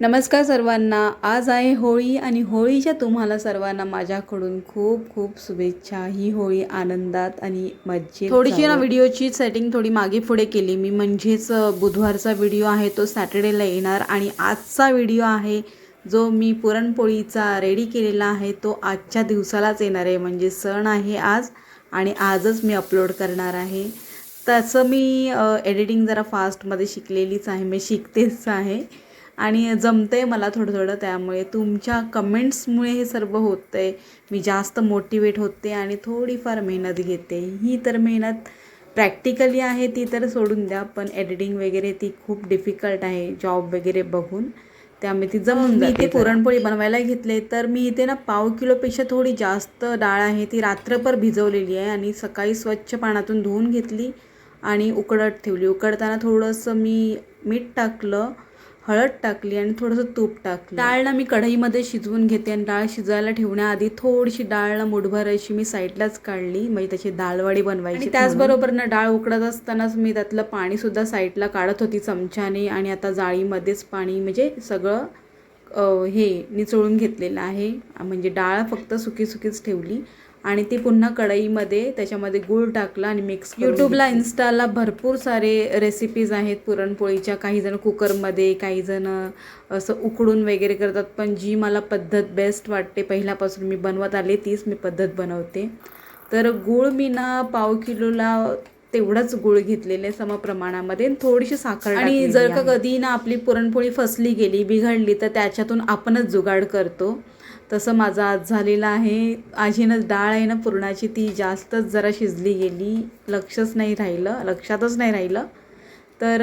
नमस्कार सर्वांना. आज आहे होळी आणि होळीच्या तुम्हाला सर्वांना माझ्याकडून खूप खूप शुभेच्छा. ही होळी आनंदात आणि मज्जेत थोडीशी ना. व्हिडिओची सेटिंग थोडी मागे पुढे केली. मी म्हणजेच बुधवारचा व्हिडिओ आहे तो सॅटर्डेला येणार आणि आजचा व्हिडिओ आहे जो मी पुरणपोळीचा रेडी केलेला आहे तो आजच्या दिवसालाच येणार आहे. म्हणजे सण आहे आज आणि आजच मी अपलोड करणार आहे. तसं मी एडिटिंग जरा फास्टमध्ये शिकलेलीच आहे. मी शिकतेच आहे. आणि जमतं आहे मला थोडं थोडं त्यामुळे. तुमच्या कमेंट्समुळे हे सर्व होतं आहे मी जास्त मोटिवेट होते आणि थोडीफार मेहनत घेते. ही तर मेहनत प्रॅक्टिकली आहे ती तर सोडून द्या पण एडिटिंग वगैरे ती खूप डिफिकल्ट आहे जॉब वगैरे बघून. त्यामुळे ती जमून मी ते पुरणपोळी बनवायला घेतले तर मी इथे ना पाव किलोपेक्षा थोडी जास्त डाळ आहे ती रात्रभर भिजवलेली आहे आणि सकाळी स्वच्छ पाण्यातून धुवून घेतली आणि उकडत ठेवली. उकडताना थोडंसं मी मीठ टाकलं हळद टाकली आणि थोडंसं तूप टाकलं. डाळ ना मी कढईमध्ये शिजवून घेते आणि डाळ शिजायला ठेवण्याआधी थोडीशी डाळ मुठभर अशी मी साईडलाच काढली म्हणजे त्याची डाळवडी बनवायची आणि त्याचबरोबर ना डाळ उकडत असतानाच मी त्यातलं पाणीसुद्धा साईडला काढत होती चमच्याने आणि आता जाळीमध्येच पाणी म्हणजे सगळं हे निचोळून घेतलेलं आहे. म्हणजे डाळ फक्त सुकी सुकीच ठेवली. आणि ती पुन्हा कढईमध्ये त्याच्यामध्ये गूळ टाकला आणि मिक्स यूट्यूबला इन्स्टाला भरपूर सारे रेसिपीज आहेत पुरणपोळीच्या. काही जण कुकरमध्ये काही जण असं उकडून वगैरे करतात. पण जी मला पद्धत बेस्ट वाटते पहिल्यापासून मी बनवत आले तीच मी पद्धत बनवते. तर गूळ मी ना पाव किलोला तेवढाच गुळ घेतलेले सम प्रमाणामध्ये. आणि थोडीशी साखर आणि जर का कधी ना आपली पुरणपोळी फसली गेली बिघडली तर त्याच्यातून आपणच जुगाड करतो. तसं माझा आज झालेलं आहे. आजीनं डाळ आहे ना पुरणाची ती जास्तच जरा शिजली गेली. लक्षच नाही राहिलं लक्षातच नाही राहिलं. तर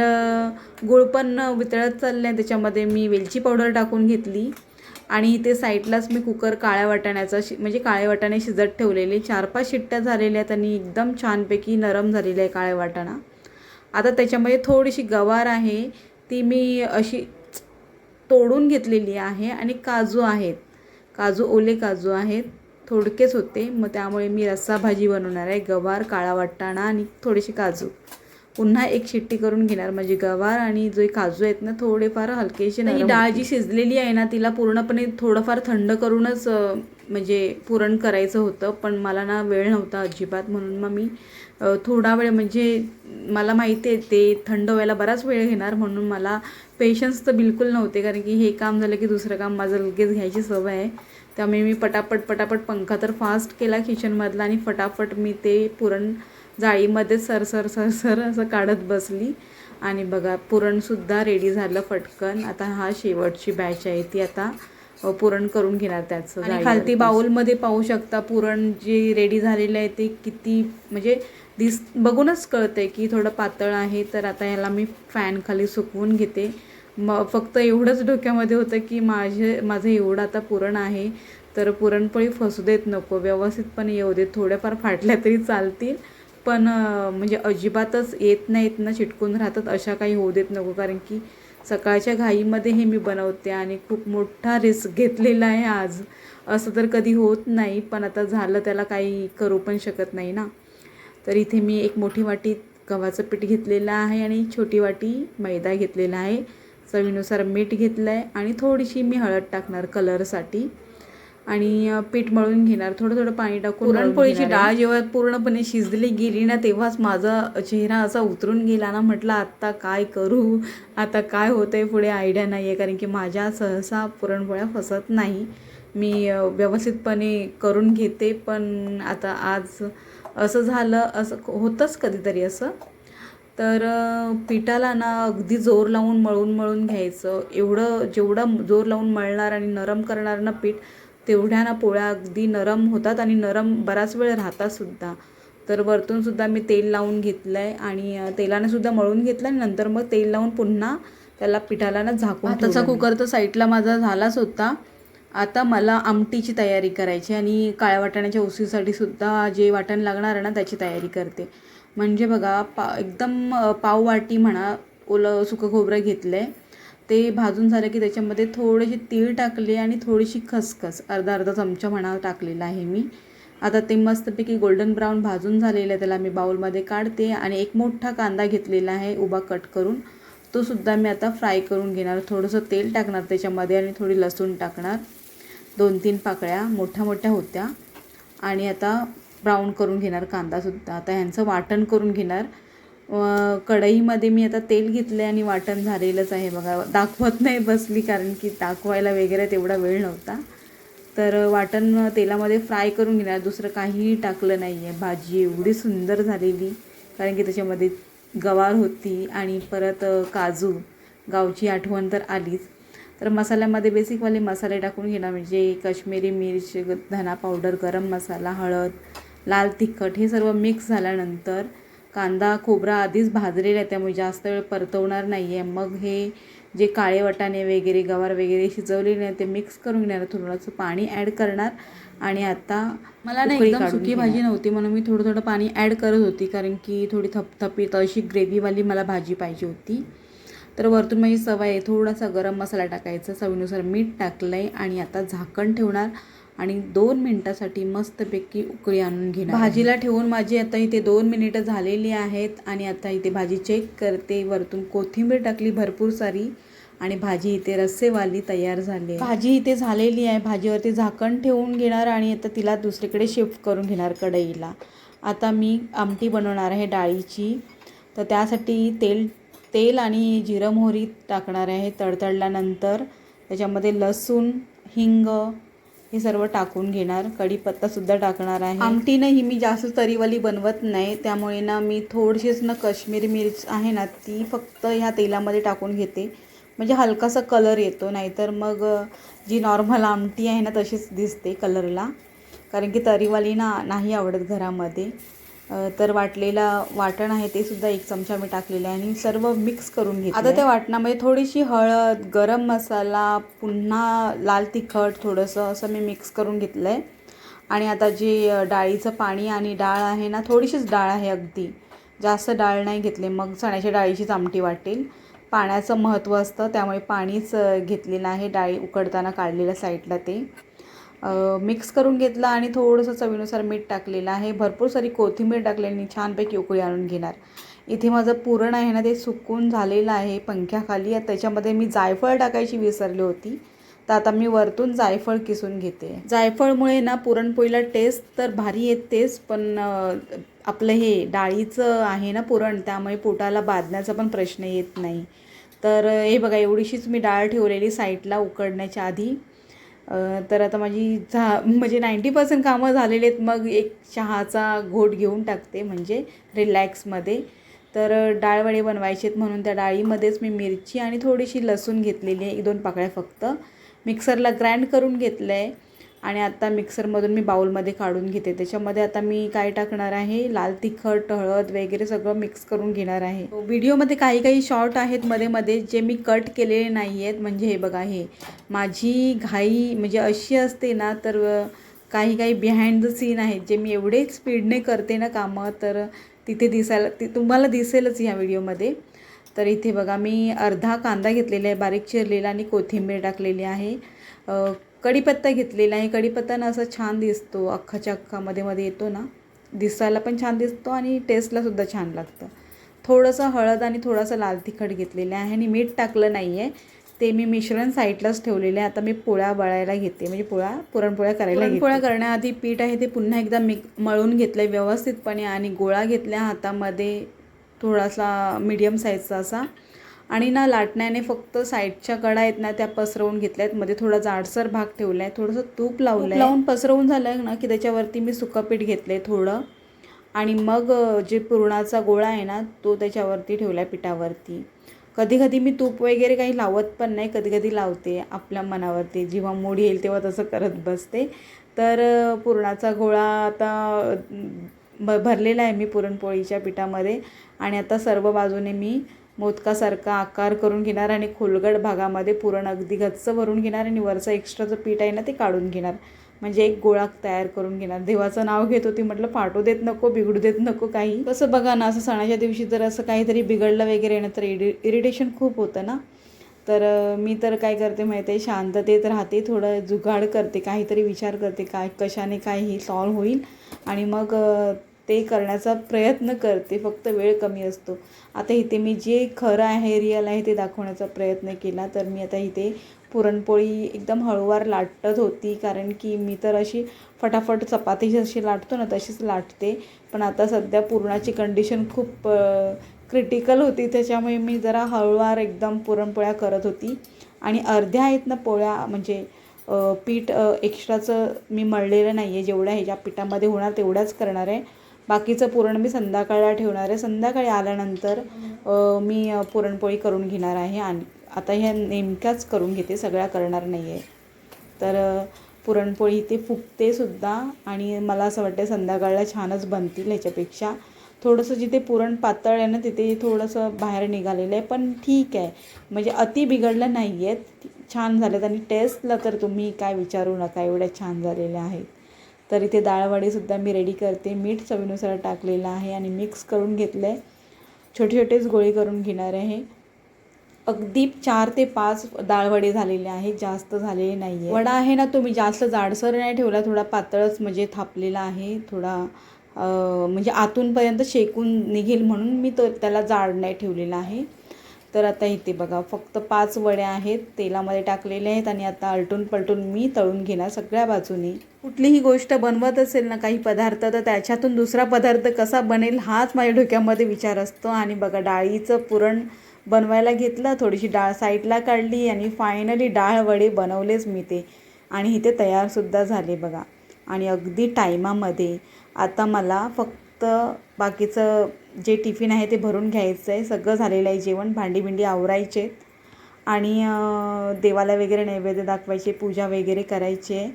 गुळ पण वितळत चाललं आहे त्याच्यामध्ये मी वेलची पावडर टाकून घेतली. आणि इथे साईडलाच मी कुकर काळ्या वाटाण्याचा शि म्हणजे काळे वाटाणे शिजत ठेवलेले. चार पाच शिट्ट्या झालेल्या आहेत आणि एकदम छानपैकी नरम झालेला आहे काळे वाटाणा. आता त्याच्यामध्ये थोडीशी गवार आहे. ती मी अशी तोडून घेतलेली आहे आणि काजू आहेत. काजू ओले काजू आहेत. थोडकेच होते. मग त्यामुळे मी रस्सा भाजी बनवणार आहे. गवार काळा वाटाणा आणि थोडेसे काजू. पुन्हा एक शिट्टी करून घेणार म्हणजे गवार आणि जे काजू आहेत ना थोडेफार हलकेसे ही डाळ जी शिजलेली आहे ना तिला पूर्णपणे थोडंफार थंड करूनच म्हणजे पुरण करायचं होतं. पण मला ना वेळ नव्हता अजिबात. म्हणून मग मी थोडा वेळ म्हणजे मला माहिती आहे ते थंड व्हायला बराच वेळ घेणार म्हणून मला पेशन्स तर बिलकुल नव्हते कारण की हे काम झालं की दुसरं काम माझं लगेच घ्यायची सवय आहे. त्यामुळे मी पटापट पटापट पंखा तर फास्ट केला किचनमधला आणि फटाफट मी ते पुरण जाळीमध्ये सर सर सर सर असं काढत बसली. आणि बघा पुरणसुद्धा रेडी झालं फटकन आता हा शेवटची बॅच आहे ती आता पुरण करून घेणार त्याचं आणि खालती बाउलमध्ये पाहू शकता पुरण जे रेडी झालेलं आहे ते किती म्हणजे दिस बघूनच कळते की थोडं पातळ आहे तर आता ह्याला मी फॅन खाली सुकवून घेते. मग फक्त एवढंच डोक्यामध्ये होतं की माझे माझं एवढं आता पुरण आहे तर पुरणपोळी फसू देत नको. व्यवस्थितपणे येऊ देत. थोड्याफार फाटल्या तरी चालतील पण म्हणजे अजिबातच येत नाहीत ना चिटकून राहतात अशा काही होऊ देत नको. कारण की सकाळच्या घाईमध्ये हे मी बनवते आणि खूप मोठा रिस्क घेतलेला आहे आज. असं तर कधी होत नाही पण आता झालं त्याला काही करू पण शकत नाही ना. तर इथे मी एक मोठी वाटी गव्हाचं पीठ घेतलेलं आहे आणि छोटी वाटी मैदा घेतलेला आहे. चवीनुसार मीठ घेतलं आहे आणि थोडीशी मी हळद टाकणार कलरसाठी. आणि पीठ मळून घेणार थोडं थोडं पाणी टाकून पुरणपोळीची डाळ जेव्हा पूर्णपणे शिजली गेली ना तेव्हाच माझा चेहरा असा उतरून गेला ना म्हटलं आत्ता काय करू? आता काय होतं आहे पुढे आयडिया नाही आहे कारण की माझ्या सहसा पुरणपोळ्या फसत नाही. मी व्यवस्थितपणे करून घेते पण आता आज असं झालं असं होतंच कधीतरी असं. तर पिठाला ना अगदी जोर लावून मळून मळून घ्यायचं. एवढं जेवढं जोर लावून मळणार आणि नरम करणार ना पीठ तेवढ्या ना पोळ्या अगदी नरम होतात आणि नरम बराच वेळ राहतात सुद्धा. तर वरतून सुद्धा मी तेल लावून घेतलं आहे आणि तेलाने सुद्धा मळून घेतलं आणि नंतर मग तेल लावून पुन्हा त्याला पिठाला ना झाकून त्याचा कुकर तर साईडला माझा झालाच होता. आता मला आमटीची तयारी करायची आणि काळ्या वाटाण्याच्या उसळीसाठी सुद्धा जे वाटण लागणार आहे ना त्याची तयारी करते. म्हणजे बघा पा एकदम पाव वाटी म्हणा ओलं सुकं खोबरं घेतलं आहे ते भाजून झालं की त्याच्यामध्ये थोडेसे तीळ टाकले आणि थोडीशी खसखस अर्धा अर्धा चमचा म्हणा टाकलेला आहे मी. आता ते मस्तपैकी गोल्डन ब्राऊन भाजून झालेलं आहे त्याला मी बाउलमध्ये काढते आणि एक मोठा कांदा घेतलेला आहे उभा कट करून. तो सुद्धा मी आता फ्राय करून घेणार. थोडंसं तेल टाकणार त्याच्यामध्ये आणि थोडी लसूण टाकणार. दोन तीन पाकळ्या मोठ्या मोठ्या होत्या. आणि आता ब्राऊन करून घेणार कांदासुद्धा आता ह्यांचं वाटण करून घेणार. कढईमध्ये मी आता तेल घेतलं आहे आणि वाटण झालेलंच आहे. बघा दाखवत नाही बसली कारण की दाखवायला वगैरे तेवढा वेळ नव्हता. तर वाटण तेलामध्ये फ्राय करून घेणार. दुसरं काहीही टाकलं नाही आहे भाजी एवढी सुंदर झालेली. कारण की त्याच्यामध्ये गवार होती आणि परत काजू. गावची आठवण तर आलीच. तर मसाल्यामध्ये बेसिकवाले मसाले टाकून घेणार म्हणजे काश्मीरी मिर्च धना पावडर गरम मसाला हळद लाल तिखट हे सर्व मिक्स झाल्यानंतर कांदा खोबरा आधीच भाजलेला आहे त्यामुळे जास्त वेळ परतवणार नाही आहे मग हे जे काळे वाटाणे वगैरे गवार वगैरे शिजवलेले आहे ते मिक्स करून घेणार थोडंसं पाणी ॲड करणार आणि आता मला ना उकळी एकदम सुकी. भाजी नव्हती म्हणून मी थोडं थोडं पाणी ॲड करत होती कारण की थोडी थपथपीत अशी ग्रेव्हीवाली मला भाजी पाहिजे होती तर वरतून माझी सवय आहे थोडासा गरम मसाला टाकायचा चवीनुसार मीठ टाकलं आहे आणि आता झाकण ठेवणार आणि दोन मिनटासाठी मस्तपैकी उकळी आणून घेणार. भाजीला ठेवून माझी आता इथे दोन मिनिटं झालेली आहेत आणि आता इथे भाजी चेक करते. वरतून कोथिंबीर टाकली भरपूर सारी आणि भाजी इथे रस्सेवाली तयार झाली आहे. भाजी इथे झालेली आहे. भाजीवरती झाकण ठेवून घेणार आणि आता तिला दुसरीकडे शिफ्ट करून घेणार कढईला. आता मी आमटी बनवणार आहे डाळीची. तर त्यासाठी तेल तेल आणि जिरं मोहरी टाकणार आहे तडतडल्यानंतर त्याच्यामध्ये लसूण हिंग हे सर्व टाकून घेणार. कढीपत्तासुद्धा टाकणार आहे. आमटी ना ही मी जास्त तरीवाली बनवत नाही त्यामुळे ना मी थोडीशीच ना काश्मीरी मिरच आहे ना ती फक्त ह्या तेलामध्ये टाकून घेते. म्हणजे हलकासा कलर येतो नाहीतर मग जी नॉर्मल आमटी आहे ना तशीच दिसते कलरला. कारण की तरीवाली ना नाही आवडत घरामध्ये. तर वाटलेला वाटण आहे ते सुद्धा एक चमचा मी टाकलेलं आहे आणि सर्व मिक्स करून घेते आता त्या वाटणामध्ये थोडीशी हळद गरम मसाला पुन्हा लाल तिखट थोडंसं असं मी मिक्स करून घेतलं आहे आणि आता जे डाळीचं पाणी आणि डाळ आहे ना थोडीशीच डाळ आहे अगदी. जास्त डाळ नाही घेतले मग चण्याच्या डाळीचीच आमटी वाटेल. पाण्याचं महत्त्व असतं त्यामुळे पाणीच घेतलेलं आहे डाळी उकडताना काढलेलं साईडला ते. मिक्स करून घेतलं आणि थोडंसं चवीनुसार मीठ टाकलेलं आहे. भरपूर सारी कोथिंबीर टाकलेली छानपैकी उकळी आणून घेणार. इथे माझं पुरण आहे ना ते सुकून झालेलं आहे पंख्याखाली. त्याच्यामध्ये मी जायफळ टाकायची विसरली होती. तर आता मी वरतून जायफळ किसून घेते. जायफळमुळे ना पुरणपोळीला टेस्ट तर भारी येतेच पण आपलं हे डाळीचं आहे ना पुरण त्यामुळे पोटाला बाधण्याचा पण प्रश्न येत नाही. तर हे बघा एवढीशीच मी डाळ ठेवलेली साईडला उकडण्याच्या आधी. तर आता माझी झा म्हणजे नाईंटी पर्सेंट कामं झालेले आहेत. मग एक चहाचा घोट घेऊन टाकते म्हणजे रिलॅक्समध्ये. तर डाळ वडे बनवायचे आहेत म्हणून त्या डाळीमध्येच मी मिरची आणि थोडीशी लसूण घेतलेली आहे. एक दोन पाकळ्या फक्त. मिक्सरला ग्राइंड करून घेतलं आहे आणि आता मिक्सरमधून मी बाउलमध्ये काढून घेते. त्याच्यामध्ये आता मी काय टाकणार आहे? लाल तिखट हळद वगैरे सगळं मिक्स करून घेणार आहे. हो, व्हिडिओमध्ये काही काही शॉर्ट आहेत मध्ये मध्ये जे मी कट केलेले नाही आहेत. म्हणजे हे बघा हे माझी घाई म्हणजे अशी असते ना तर काही काही बिहाइंड द सीन आहेत जे मी एवढे स्पीडने करते ना कामं तर तिथे दिसायला ती तुम्हाला दिसेलच ह्या व्हिडिओमध्ये. तर इथे बघा मी अर्धा कांदा घेतलेला आहे बारीक चिरलेला आणि कोथिंबीर टाकलेली आहे. कढीपत्ता घेतलेला आहे. कढीपत्ता ना असं छान दिसतो. अख्खाच्या अख्खा मध्ये मध्ये येतो ना. दिसायला पण छान दिसतो आणि टेस्टला सुद्धा छान लागतं. थोडंसं हळद आणि थोडासा लाल तिखट घेतलेलं आहे आणि मीठ टाकलं नाही आहे ते मी मिश्रण साईडलाच ठेवलेले आहे. आता मी पोळ्या बळायला घेते. म्हणजे पोळ्या पुरणपोळ्या करायला पोळ्या करण्याआधी पीठ आहे ते पुन्हा एकदा मिक मळून घेतलं आहे व्यवस्थितपणे आणि गोळा घेतल्या हातामध्ये थोडासा मीडियम साईजचा असा. आणि ना लाटण्याने फक्त साईडच्या कडा आहेत ना त्या पसरवून घेतल्या आहेत मध्ये थोडा जाडसर भाग ठेवला आहे थोडंसं तूप लावलं आहे लावून पसरवून झालं ना की त्याच्यावरती मी सुकं पीठ घेतलं आहे थोडं. आणि मग जे पुरणाचा गोळा आहे ना तो त्याच्यावरती ठेवला आहे पिठावरती. कधी कधी मी तूप वगैरे काही लावत पण नाही. कधी कधी लावते आपल्या मनावरती. जेव्हा मूड येईल तेव्हा तसं करत बसते. तर पुरणाचा गोळा आता भरलेला आहे मी पुरणपोळीच्या पिठामध्ये. आणि आता सर्व बाजूने मी मोदकासारखा आकार करून घेणार आणि खोलगड भागामध्ये पुरण अगदी गच्च भरून घेणार आणि वरचं जो पीठ आहे ना ते काढून घेणार. म्हणजे एक गोळा तयार करून घेणार. देवाचं नाव घेत होती म्हटलं फाटू देत नको बिघडू देत नको काही. कसं बघा ना असं सणाच्या दिवशी जर असं काहीतरी बिघडलं वगैरे ना तर इडि इरिटेशन खूप होतं ना. तर मी तर काय करते माहिती आहे शांततेत राहते थोडं जुगाड करते काहीतरी विचार करते काय कशाने काय हे सॉल्व होईल. आणि मग ते करण्याचा प्रयत्न करते. फक्त वेळ कमी असतो. आता इथे मी जे खरं आहे रिअल आहे ते दाखवण्याचा प्रयत्न केला. तर मी आता इथे पुरणपोळी एकदम हळूवार लाटत होती. कारण की मी तर अशी फटाफट चपाती जशी लाटतो ना तशीच लाटते. पण आता सध्या पुरणाची कंडिशन खूप क्रिटिकल होती. त्याच्यामुळे मी जरा हळूवार एकदम पुरणपोळ्या करत होती. आणि अर्ध्या आहेत ना पोळ्या म्हणजे पीठ एक्स्ट्राचं मी मळलेलं नाही आहे जेवढ्या ह्याच्या पिठामध्ये होणार तेवढ्याच करणार आहे. बाकीचं पुरण मी संध्याकाळला ठेवणार आहे. संध्याकाळी आल्यानंतर मी पुरणपोळी करून घेणार आहे आणि आता ह्या नेमक्याच करून घेते सगळ्या करणार नाही आहे तर पुरणपोळी ते फुगते सुद्धा आणि मला असं वाटतं संध्याकाळला छानच बनतील ह्याच्यापेक्षा. थोडंसं जिथे पुरण पातळ आहे ना तिथे थोडंसं बाहेर निघालेलं आहे पण ठीक आहे. म्हणजे अति बिघडलं नाही आहेत छान झालेत आणि टेस्टला तर तुम्ही काय विचारू नका एवढ्या छान झालेल्या आहेत. तर इथे डाळवडीसुद्धा मी रेडी करते. मीठ चवीनुसार टाकलेलं आहे आणि मिक्स करून घेतलं आहे छोटे छोटेच गोळी करून घेणार आहे. अगदी चार ते पाच डाळवडे झालेले आहेत. जास्त झालेले नाही आहे वडा आहे ना तो मी जास्त जाडसर नाही ठेवला. थोडा पातळच म्हणजे थापलेला आहे. थोडा म्हणजे आतूनपर्यंत शेकून निघेल म्हणून मी तो त्याला जाड नाही ठेवलेला आहे. तर आता इथे बघा फक्त पाच वड्या आहेत तेलामध्ये टाकलेल्या आहेत आणि आता आलटून पलटून मी तळून घेणार सगळ्या बाजूनी. कुठलीही गोष्ट बनवत असेल ना काही पदार्थ तर त्याच्यातून दुसरा पदार्थ कसा बनेल हाच माझ्या डोक्यामध्ये विचार असतो. आणि बघा डाळीचं पुरण बनवायला घेतलं थोडीशी डाळ साईडला काढली आणि फायनली डाळ वडे बनवलेच मी ते. आणि इथे तयारसुद्धा झाले बघा. आणि अगदी टायमामध्ये आता मला फक्त बाकीचं जे टिफिन आहे ते भरून घ्यायचं आहे. सगळं झालेलं आहे जेवण भांडी बिंडी आवरायचे. आणि देवाला वगैरे नैवेद्य दाखवायचे पूजा वगैरे करायची आहे.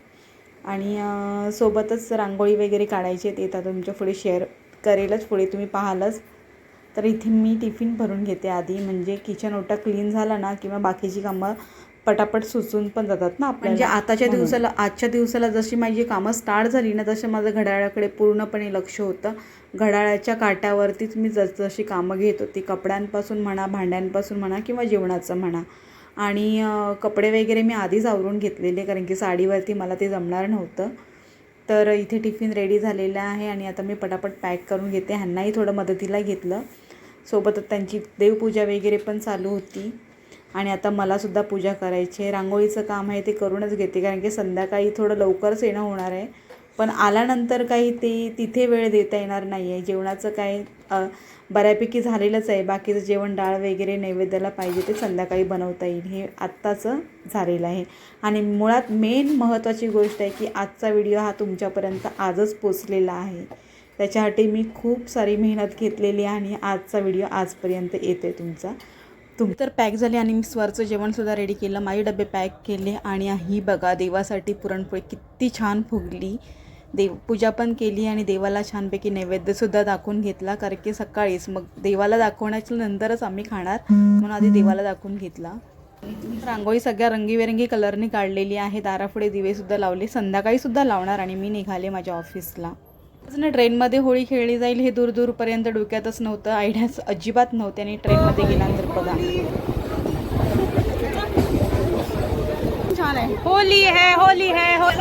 आणि सोबतच रांगोळी वगैरे काढायची आहे. ते आता तुमच्यापुढे शेअर करेलच. पुढे तुम्ही पाहालच. तर इथे मी टिफिन भरून घेते आधी. म्हणजे किचन ओटा क्लीन झाला ना किंवा बाकीची कामं पटापट सुचून पण जातात ना म्हणजे आताच्या दिवसाला आजच्या दिवसाला जशी माझी कामं स्टार्ट झाली ना तसं माझं घड्याळाकडे पूर्णपणे लक्ष होतं. घड्याळाच्या काट्यावरतीच मी जसजशी कामं घेत होती कपड्यांपासून म्हणा भांड्यांपासून म्हणा किंवा जेवणाचं म्हणा. आणि कपडे वगैरे मी आधीच आवरून घेतलेले कारण की साडीवरती मला ते जमणार नव्हतं. तर इथे टिफिन रेडी झालेलं आहे आणि आता मी पटापट पॅक करून घेते. ह्यांनाही थोडं मदतीला घेतलं. सोबतच त्यांची देवपूजा वगैरे पण चालू होती. आणि आता मलासुद्धा पूजा करायची आहे. रांगोळीचं काम आहे ते करूनच घेते कारण की संध्याकाळी थोडं लवकरच येणं होणार आहे. पण आल्यानंतर काही ते तिथे वेळ देता येणार नाही आहे. जेवणाचं काय बऱ्यापैकी झालेलंच आहे. बाकीचं जेवण डाळ वगैरे नैवेद्याला पाहिजे ते संध्याकाळी बनवता येईल. हे आत्ताचं झालेलं आहे. आणि मुळात मेन महत्त्वाची गोष्ट आहे की आजचा व्हिडिओ हा तुमच्यापर्यंत आजच पोचलेला आहे. त्याच्यासाठी मी खूप सारी मेहनत घेतलेली आहे आणि आजचा व्हिडिओ आजपर्यंत येतो आहे तुमचा. तुम्ही तर पॅक झाले आणि मी स्वरचं जेवणसुद्धा रेडी केलं. माझे डबे पॅक केले आणि ही बघा देवासाठी पुरणपोळी किती छान फुगली. देव पूजा पण केली आणि देवाला छानपैकी नैवेद्यसुद्धा दाखवून घेतला. कारण की सकाळीच मग देवाला दाखवण्याच्या नंतरच आम्ही खाणार. म्हणून आधी देवाला दाखवून घेतला. रांगोळी सगळ्या रंगीबेरंगी कलरने काढलेली आहे. दारापुढे दिवेसुद्धा लावले. संध्याकाळीसुद्धा लावणार आणि मी निघाले माझ्या ऑफिसला ना ट्रेनमध्ये होळी खेळली जाईल हे दूर दूरपर्यंत डोक्यातच नव्हतं. आयडियाच अजिबात नव्हते आणि ट्रेनमध्ये गेल्यानंतर बघा. छान आहे होली है होली है होली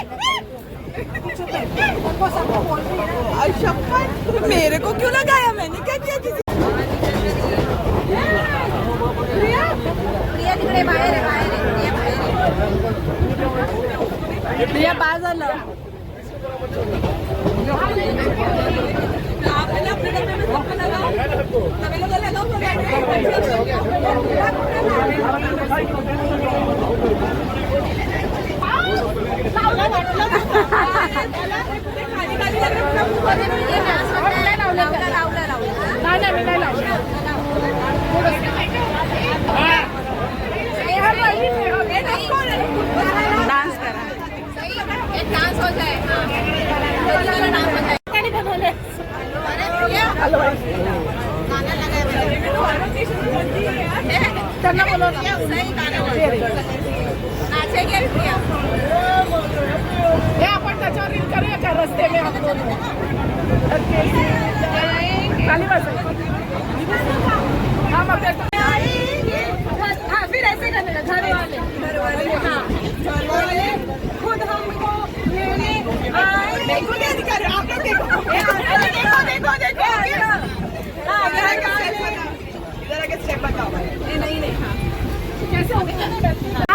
मेरे को क्यों लगाया मैंने? क्या किया किसी प्रिया? झालं डांस हो जाए त्यांना बोलव ना नाचेंगे प्रिया हे आपण त्याच्यावर रील करूया का रस्ते में हम दोनों ओके. खाली बसायचं हा मग हाँ, फिर ऐसे करने घर वाले घर वाले हाँ घर वाले खुद हमको लेने देखो क्या दिखा आप लोग देखो देखो देखो देखो हाँ, यहाँ का जरा के स्टेप बताओ नहीं नहीं नहीं हाँ कैसे हो गया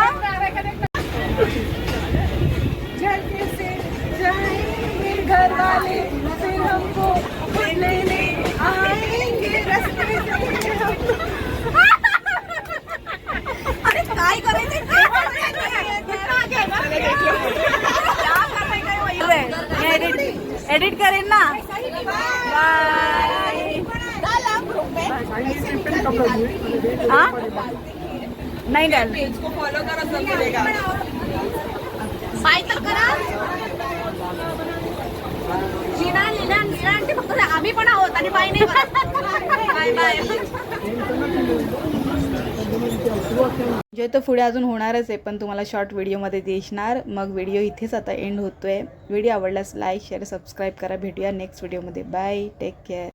एडिट करेन ना. बाय हाँ नहीं डाल फॉलो करा करा. लीना लीना लीना आंटी फक्त आम्ही पण आहोत आणि बाय नाही बाय बाय जे तर पुढे अजून होणारच आहे पण तुम्हाला शॉर्ट व्हिडिओमध्ये दिसणार. मग व्हिडिओ इथेच आता एंड होतोय. व्हिडिओ आवडल्यास लाईक शेअर सबस्क्राईब करा. भेटूया नेक्स्ट व्हिडिओमध्ये बाय टेक केअर